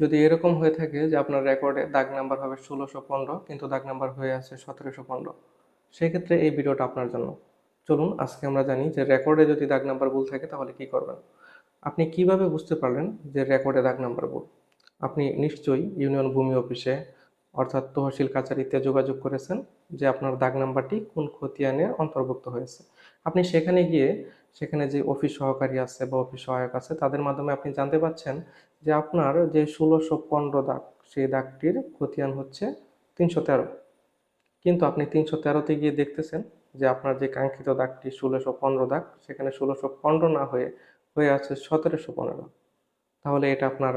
যদি এরকম হয়ে থাকে যে আপনার রেকর্ডে দাগ নাম্বার হবে ষোলোশো পনেরো, কিন্তু দাগ নাম্বার হয়ে আছে সতেরোশো পনেরো, সেক্ষেত্রে এই ভিডিওটা আপনার জন্য। চলুন, আজকে আমরা জানি যে রেকর্ডে যদি দাগ নাম্বার ভুল থাকে, তাহলে কি করবেন? আপনি কীভাবে বুঝতে পারলেন যে রেকর্ডে দাগ নাম্বার ভুল? আপনি নিশ্চয়ই ইউনিয়ন ভূমি অফিসে, অর্থাৎ তহসিল কাছারিতে যোগাযোগ করেছেন যে আপনার দাগ নাম্বারটি কোন খতিয়ানের অন্তর্ভুক্ত হয়েছে। আপনি সেখানে গিয়ে সেখানে যে অফিস সহকারী আছে বা অফিস সহায়ক আছে, তাদের মাধ্যমে আপনি জানতে পারছেন যে আপনার যে ষোলোশো পনেরো দাগ, সেই দাগটির খতিয়ান হচ্ছে তিনশো তেরো। কিন্তু আপনি তিনশো তেরোতে গিয়ে দেখতেছেন যে আপনার যে কাঙ্ক্ষিত দাগটি ষোলোশো পনেরো দাগ, সেখানে ষোলোশো পনেরো না হয়ে হয়ে আছে সতেরোশো পনেরো। তাহলে এটা আপনার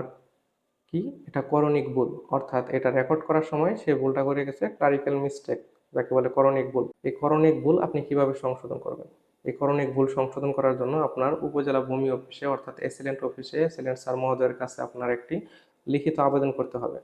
কি? এটা করণিক ভুল। অর্থাৎ এটা রেকর্ড করার সময় সে ভুলটা করে গেছে ক্লারিক্যাল মিস্টেক যাকে বলে করণিক ভুল। এই করণিক ভুল আপনি কীভাবে সংশোধন করবেন? এই করণিক ভুল সংশোধন করার জন্য আপনার উপজেলা ভূমি অফিসে অর্থাৎ এসিলেন্ট অফিসে এসিলেন্ট স্যার মহোদয়ের কাছে আপনার একটি লিখিত আবেদন করতে হবে।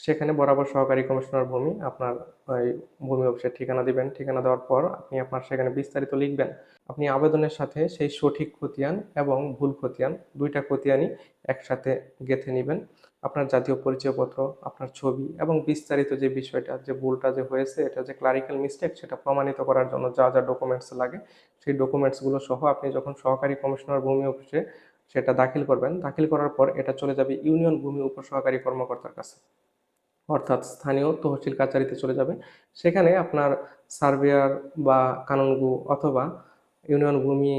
সেখানে বরাবর সহকারী কমিশনার ভূমি আপনার ওই ভূমি অফিসের ঠিকানা দিবেন। ঠিকানা দেওয়ার পর আপনি আপনার সেখানে বিস্তারিত লিখবেন। আপনি আবেদনের সাথে সেই সঠিক খতিয়ান এবং ভুল খতিয়ান, দুইটা খতিয়ানই একসাথে গেঁথে নেবেন। আপনার জাতীয় পরিচয়পত্র, আপনার ছবি এবং বিস্তারিত যে বিষয়টা, যে ভুলটা যে হয়েছে, এটা যে ক্লারিক্যাল মিস্টেক সেটা প্রমাণিত করার জন্য যা যা ডকুমেন্টস লাগে, সেই ডকুমেন্টসগুলো সহ আপনি যখন সহকারী কমিশনার ভূমি অফিসে সেটা দাখিল করবেন, দাখিল করার পর এটা চলে যাবে ইউনিয়ন ভূমি উপসহকারী কর্মকর্তার কাছে। অর্থাৎ স্থানীয় তহসিল কাচারিতে চলে যাবে। সেখানে আপনার সার্ভেয়ার বা কানুনগু অথবা ইউনিয়ন ভূমি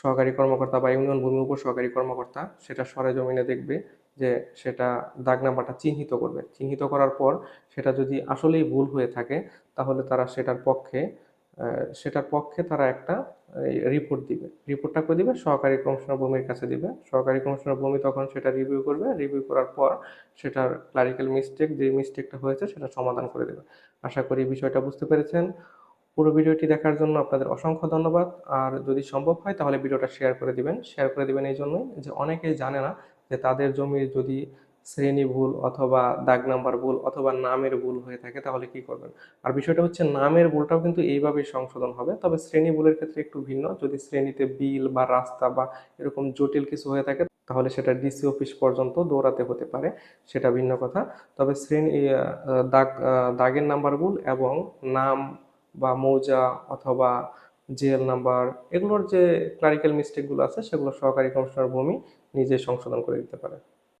সহকারী কর্মকর্তা বা ইউনিয়ন ভূমি উপসহকারী কর্মকর্তা সেটা সরেজমিনে দেখবে যে সেটা দাগ নাম্বারটা চিহ্নিত করবে। চিহ্নিত করার পর সেটা যদি আসলেই ভুল হয়ে থাকে, তাহলে তারা সেটার পক্ষে সেটার পক্ষে তারা একটা রিপোর্ট দিবে। রিপোর্টটা করে দিবে, সহকারী কমিশনার ভূমির কাছে দিবে। সহকারী কমিশনার ভূমি তখন সেটা রিভিউ করবে। রিভিউ করার পর সেটার ক্লারিক্যাল মিস্টেক যে মিস্টেকটা হয়েছে সেটা সমাধান করে দেবে। আশা করি বিষয়টা বুঝতে পেরেছেন। পুরো ভিডিওটি দেখার জন্য আপনাদের অসংখ্য ধন্যবাদ। আর যদি সম্ভব হয় তাহলে ভিডিওটা শেয়ার করে দিবেন। শেয়ার করে দিবেন এই জন্যই যে অনেকেই জানে না যে তাদের জমির যদি শ্রেণি ভুল অথবা দাগ নাম্বার ভুল অথবা নামের ভুল হয়ে থাকে, তাহলে কি করবেন? আর বিষয়টা হচ্ছে নামের ভুলটাও কিন্তু এইভাবেই সংশোধন হবে। তবে শ্রেণি ভুলের ক্ষেত্রে একটু ভিন্ন। যদি শ্রেণীতে বিল বা রাস্তা বা এরকম জটিল কিছু হয়ে থাকে, তাহলে সেটা ডিসি অফিস পর্যন্ত দৌড়াতে হতে পারে। সেটা ভিন্ন কথা। তবে শ্রেণি দাগ দাগের নাম্বার ভুল এবং নাম বা মৌজা অথবা জিএল নাম্বার, এগুলোর যে ক্লারিক্যাল মিস্টেকগুলো আছে, সেগুলো সহকারী কমিশনার ভূমি নিজে সংশোধন করে দিতে পারে।